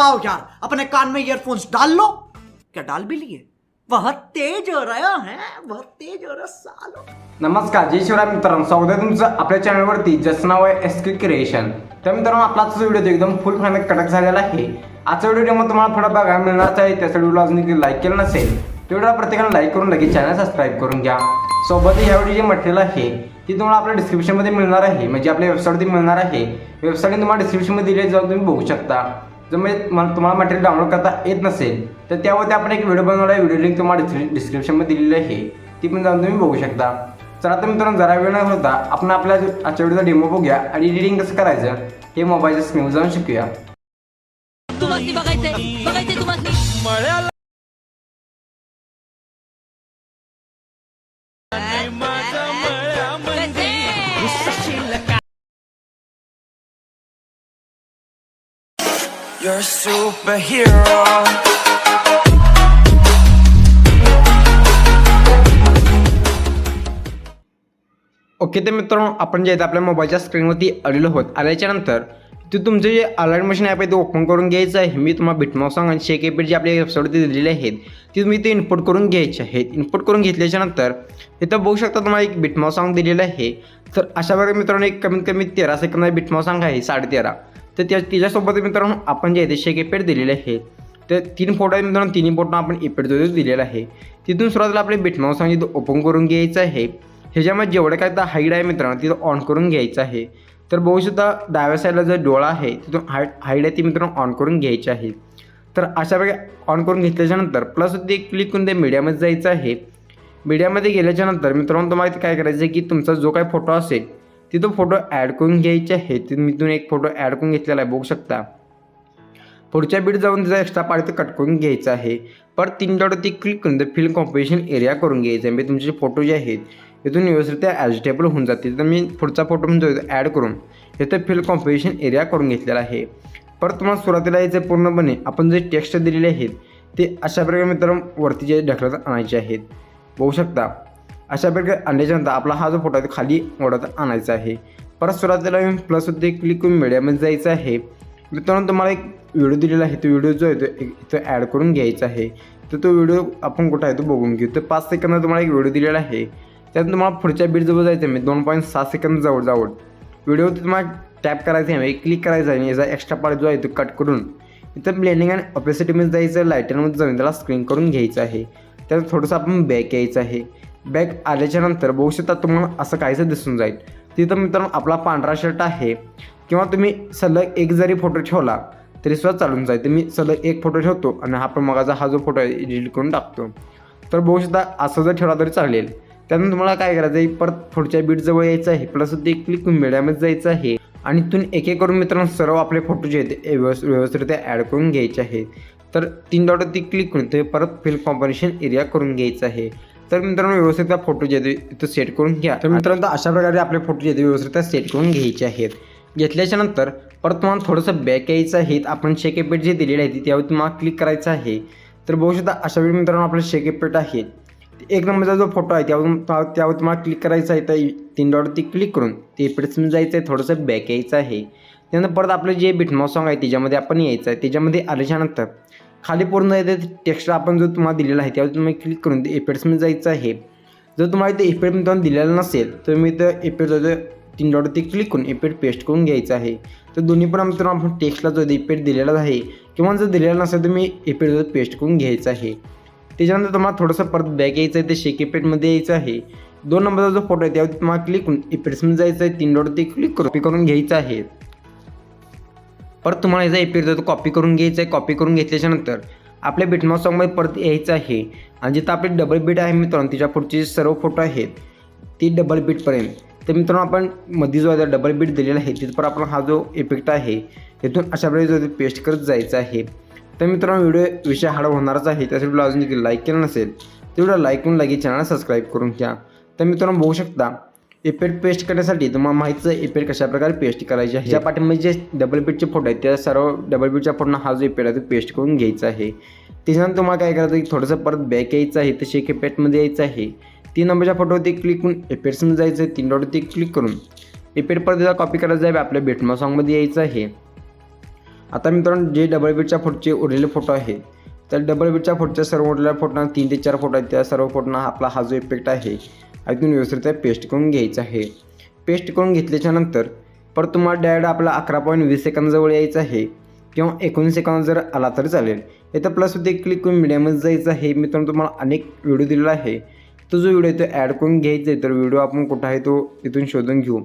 आओ यार अपने कान में ईयरफोन्स डाल लो। क्या डाल भी लिए? बहुत तेज हो रहा है बहुत तेज हो रहा सालो। नमस्कार जय शिवराय मित्रांनो स्वागत आहे तुमचं आपल्या चॅनलवरती. ज्याचं नाव आहे एस के क्रिएशन तर मित्रांनो आपला व्हिडिओ एकदम फुल फायनल कडक झालेला आहे. आजच्या व्हिडिओमध्ये तुम्हाला थोडा बघायला मिळणार आहे त्याचा व्हिडिओ अजून लाईक केलं नसेल तेवढ्या प्रत्येकाने लाईक करून लगेच चॅनल सबस्क्राईब करून घ्या. सोबत या व्हिडिओ जे मटेरियल आहे ती तुम्हाला आपल्या डिस्क्रिप्शनमध्ये मिळणार आहे. म्हणजे आपल्या वेबसाईटवरती मिळणार आहे. वेबसाईटने तुम्हाला डिस्क्रिप्शनमध्ये दिले जाऊन तुम्ही बघू शकता. जर म्हणजे तुम्हाला मटेरियल डाउनलोड करता येत नसेल तर त्यावरती आपण एक व्हिडिओ बनवला आहे. व्हिडिओ लिंक तुम्हाला डिस्क्रिप्शनमध्ये दिलेली आहे. ती पण जाऊन तुम्ही बघू शकता. चला तर मित्रांनो जरा वेळ न होता आपण आपल्या आजच्या व्हिडिओचा डेमो बघूया आणि एडिटिंग कसं करायचं हे मोबाईलच्या स्क्रीनवर जाऊन शिकूया. You're a superhero. ओके तर मित्रांनो आपण जे आहेत आपल्या मोबाईलच्या स्क्रीनवरती आलेलो होत आल्याच्यानंतर ते तुमचं जे अलर्ट मशीन ॲप आहे ते ओपन करून घ्यायचं आहे. मी तुम्हाला बिटमाव सॉंग आणि शेक एपेड जे आपल्या वेबसाईटवरती दिलेले आहेत ते तुम्ही ते इनपुट करून घ्यायचे आहेत. इनपुट करून घेतल्याच्यानंतर इथं बघू शकता तुम्हाला एक बिटमॉ सॉंग दिलेलं आहे. तर अशा प्रकारे मित्रांनो एक कमीत कमी तेरा सेकंद बिटमाव सॉंग आहे साडे तर त्या तिच्यासोबत मित्रांनो आपण जे आहे ते शेक एपेड दिलेले आहे. तर तीन फोटो आहेत मित्रांनो तिन्ही फोटो आपण एपेड जो दिलेला आहे. तिथून सुरुवातीला आपले बिटमाव सांगितलं ओपन करून घ्यायचं आहे. ह्याच्यामध्ये जेवढं काय तर हाईट आहे मित्रांनो तिथं ऑन करून घ्यायचं आहे. तर बघू शकता डाव्या साईडला जो डोळा आहे तिथून हाईट हाईट आहे ती मित्रांनो ऑन करून घ्यायची आहे. तर अशा प्रकारे ऑन करून घेतल्याच्यानंतर प्लस ते क्लिक करून ते मीडियामध्ये जायचं आहे. मीडियामध्ये गेल्याच्यानंतर मित्रांनो तुम्हाला काय करायचं आहे की तुमचा जो काय फोटो असेल तिथं फोटो ॲड करून घ्यायचे आहे तिथून मी तुम्ही एक फोटो ॲड करून घेतलेला आहे बघू शकता. पुढच्या बीट जाऊन त्याचा एक्स्ट्रा पार्ट तर कट करून घ्यायचा आहे. परत तीन डॉट ती क्लिक करून ते फिल्म कॉम्पिटिशन एरिया करून घ्यायचं आहे. म्हणजे तुमचे फोटो जे आहेत इथून व्यवस्थित ॲजिटेबल होऊन जातील. तर मी पुढचा फोटो म्हणजे ॲड करून इथं फिल्म कॉम्पिटिशन एरिया करून घेतलेला आहे. परत तुम्हाला सुरुवातीला याचे पूर्णपणे. आपण जे टेक्स्ट दिलेले आहेत ते अशा प्रकारे मित्रांनो वरती जे ढकलत आणायचे आहेत. बघू शकता. अशा प्रकारे आणल्याच्यानंतर आपला हा जो फोटो आहे तो खाली ओढत आणायचा आहे. परत सुरुवातीला मी प्लस ते क्लिक करून मीडियामध्ये जायचं आहे. मित्रांनो तुम्हाला एक व्हिडिओ दिलेला आहे. तो व्हिडिओ जो आहे तो इथं ॲड करून घ्यायचा आहे. तर तो व्हिडिओ आपण कुठं आहे तो बघून घेऊ. तर पाच सेकंद तुम्हाला एक व्हिडिओ दिलेला आहे. त्यात तुम्हाला पुढच्या बीटजवळ जायचं आहे. मी दोन पॉईंट सहा सेकंद जवळ जवळ व्हिडिओवरती तुम्हाला टॅप करायचं आहे. क्लिक करायचं आहे. आणि याचा एक्स्ट्रा पार्ट जो आहे तो कट करून इथं ब्लेंडिंग आणि ऑपेसिटीमध्ये जायचं लायटरमध्ये जाऊन त्याला स्क्रीन करून घ्यायचं आहे. त्यात थोडंसं आपण बॅक यायचं आहे. बॅक आल्याच्यानंतर बघू तुम्हाला असं काहीसं दिसून जाईल. तिथं मित्रांनो आपला पांढरा शर्ट आहे. किंवा तुम्ही सलग एक जरी फोटो ठेवला तरी सुद्धा चालून जाईल. तर मी सलग एक फोटो ठेवतो आणि हा पण मगाचा हा जो फोटो आहे एडिट करून टाकतो. तर बघू असं जर ठेवला तरी चालेल. त्यानंतर तुम्हाला काय करायचं आहे परत पुढच्या बीटजवळ यायचं आहे. प्लस ते क्लिक करून मीडियामध्ये जायचं आहे. आणि इथून एक एक करून मित्रांनो सर्व आपले फोटो जे आहेत ते व्यवस् व्यवस्थित ॲड करून घ्यायचे आहेत. तर तीन डॉट ती क्लिक करून ते परत फिल कॉम्पनेशन एरिया करून घ्यायचं आहे. तर मित्रांनो व्यवस्थित फोटो जे इथं सेट करून घ्या. तर मित्रांनो अशा प्रकारे आपले फोटो जे ते व्यवस्थित सेट करून घ्यायचे आहेत. घेतल्याच्या नंतर परत तुम्हाला थोडंसं बॅक यायचं आहे. आपण शेक एपेट जे दिलेले आहे त्यावर तुम्हाला क्लिक करायचं आहे. तर बघू शकता अशा वेळी मित्रांनो आपलं शेक एपेट आहे. एक नंबरचा जो फोटो आहे त्यावर त्यावर तुम्हाला क्लिक करायचं आहे. तर तीन डॉटवरती क्लिक करून ते एपेट्समध्ये जायचं आहे थोडंसं बॅक यायचं आहे. त्यानंतर परत आपलं जे बिटमाव सॉंग आहे त्याच्यामध्ये आपण यायचं आहे. त्याच्यामध्ये आल्याच्यानंतर खाली पूर्ण येते टेक्स्ट आपण जो तुम्हाला दिलेला आहे त्यावर तुम्ही क्लिक करून ते एपेड्समध्ये जायचं आहे. जर तुम्हाला ते इफेक्ट तुम्हाला दिलेलं नसेल तर मी इथं एपेड जो तीन डॉटवरती क्लिक करून एपेड पेस्ट करून घ्यायचं आहे. तर दोन्ही पण मित्रांनो आपण टेक्स्टला जो एपेड दिलेला आहे. किंवा जर दिलेला नसेल तर मी एपेड जो पेस्ट करून घ्यायचं आहे. त्याच्यानंतर तुम्हाला थोडंसं परत बॅग यायचं आहे ते शेक एपेडमध्ये यायचं आहे. दोन नंबरचा जो फोटो आहे त्यावर तुम्हाला क्लिक करून एपेड्समध्ये जायचं आहे तीन डॉटवरती क्लिक करून करून घ्यायचं आहे. परत तुम्हाला याचा इफेक्ट तो कॉपी करून घ्यायचा आहे. कॉपी करून घेतल्याच्यानंतर आपल्या बिटमॉस सॉंगमध्ये परत यायचं आहे. आणि जिथं आपली डबल बीट आहे मित्रांनो तिच्या पुढचे जे सर्व फोटो आहेत ती डबल बीटपर्यंत तर मित्रांनो आपण मध्ये जो डबल बीट दिलेला आहे तिथपर आपण हा जो इफेक्ट आहे तिथून अशा प्रकारे जो पेस्ट करत जायचं आहे. तर मित्रांनो व्हिडिओ विषय हाड होणारच आहे. त्यासाठी व्हिडिओ अजून देखील लाईक केलं नसेल तेवढं लाईक करून लगेच चॅनल सबस्क्राईब करून घ्या. तर मित्रांनो बघू शकता इफेक्ट पेस्ट करण्यासाठी तुम्हाला माहितीच आहे इफेक्ट कशा प्रकारे पेस्ट करायचे आहे. ज्या पाठीमध्ये जे डबल बीटचे फोटो आहेत त्या सर्व डबल बीटच्या फोटोना हा जो इफेक्ट आहे तो पेस्ट करून घ्यायचा आहे. त्याच्यानंतर तुम्हाला काय करायचं की थोडंसं परत बॅक यायचं आहे तर शेक इफेक्टमध्ये यायचं आहे. तीन नंबरच्या फोटोवरती क्लिक करून इफेक्ट्समध्ये जायचं आहे तीन डॉटवरती क्लिक करून इफेक्ट परत त्याचा कॉपी करायचा आहे आपल्या बेटमा सॉंगमध्ये यायचं आहे. आता मित्रांनो जे डबल बीटच्या फोटोचे उरलेले फोटो आहेत तर डबल बीटच्या फोटोच्या सर्व उरलेल्या फोटोना तीन ते चार फोटो आहेत त्या सर्व फोटोना आपला हा जो इफेक्ट आहे इथून व्यवस्थित पेस्ट करून घ्यायचं आहे. पेस्ट करून घेतल्याच्या नंतर परत तुम्हाला डायरेक्ट आपला अकरा पॉईंट वीस सेकंदाजवळ यायचं आहे. किंवा एकोणीस सेकंद जर आला तरी चालेल. इथं प्लस होते क्लिक करून मीडियामध्ये जायचं आहे. मित्रांनो तुम्हाला अनेक व्हिडिओ दिलेला आहे. तो जो व्हिडिओ आहे तो ॲड करून घ्यायचा आहे. तर व्हिडिओ आपण कुठं आहे तो इथून शोधून घेऊ.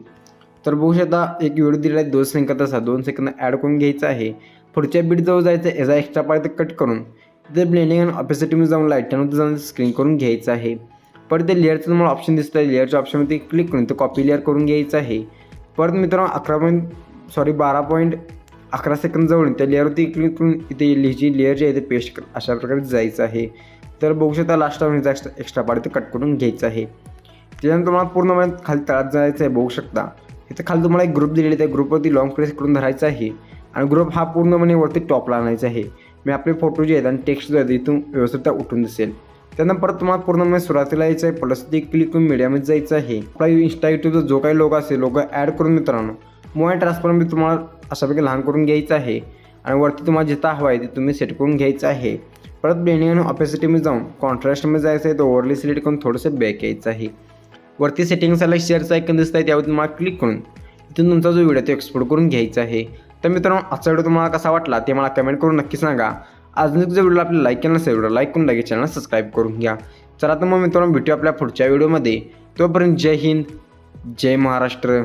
तर बघू शकता एक व्हिडिओ दिलेला आहे. दोन सेकंद असा दोन सेकंद ॲड करून घ्यायचा आहे. पुढच्या बीटजवळ जायचं आहे. याचा एक्स्ट्रा पार्ट कट करून. ते ब्लेंडिंग आणि ऑपेसिटीमध्ये जाऊन लाईटनमध्ये जाऊन स्क्रीन करून घ्यायचं आहे. परत ते लेअरचं तुम्हाला ऑप्शन दिसतं आहे लेअरच्या ऑप्शनमध्ये क्लिक करून ते कॉपी लेअर करून घ्यायचं आहे. परत मित्रांनो अकरा पॉईंट सॉरी बारा पॉईंट अकरा सेकंद जवळ त्या लेअरवरती क्लिक करून इथे लिहिजी लेअर जी आहे ते पेस्ट कर अशा प्रकारे जायचं आहे. तर बघू शकता last extra extra extra part ते कट करून घ्यायचं आहे. त्याच्यानंतर तुम्हाला पूर्णपणे खाली तळात जायचं आहे बघू शकता. इथे खाली तुम्हाला एक ग्रुप दिलेला आहे त्या ग्रुपवरती लॉंग प्रेस करून धरायचा आहे. आणि ग्रुप हा पूर्णपणे वरती टॉपला आणायचा आहे. मी आपले फोटो जे आहेत आणि टेक्स्ट जो आहे इथून व्यवस्थित उठून दिसेल. त्यांना परत तुम्हाला पूर्णपणे म्हणजे सुरुवातीला यायचं आहे प्लस ते क्लिक करून मीडियामध्ये जायचं आहे. आपला इन्स्टा युट्यूबचा जो काही लोक असेल लोक ॲड करून मित्रांनो मोबाईल ट्रान्सफरमध्ये तुम्हाला अशापैकी लहान करून घ्यायचं आहे. आणि वरती तुम्हाला जिथं हवं आहे ते तुम्ही सेट करून घ्यायचं आहे. परत ब्लेंडिंग आणि ऑपेसिटीमध्ये जाऊन कॉन्ट्रास्टमध्ये जायचं आहे तर ओव्हरली सिलेक्ट करून थोडंसं बॅक यायचं आहे. वरती सेटिंग्स शेअरचा ऐकून दिसत आहे त्यावर तुम्हाला क्लिक करून इथून तुमचा जो व्हिडिओ तो एक्सपोर्ट करून घ्यायचा आहे. तर मित्रांनो आजचा व्हिडिओ तुम्हाला कसा वाटला ते मला कमेंट करून नक्की सांगा. अजून जर व्हिडिओला आपल्याला लाईक केला नसेल व्हिडिओ लाईक करून लगेच चॅनल सबस्क्राईब करून घ्या. चला तर मग मित्रांनो भेटू आपल्या पुढच्या व्हिडिओमध्ये तोपर्यंत जय हिंद जय महाराष्ट्र.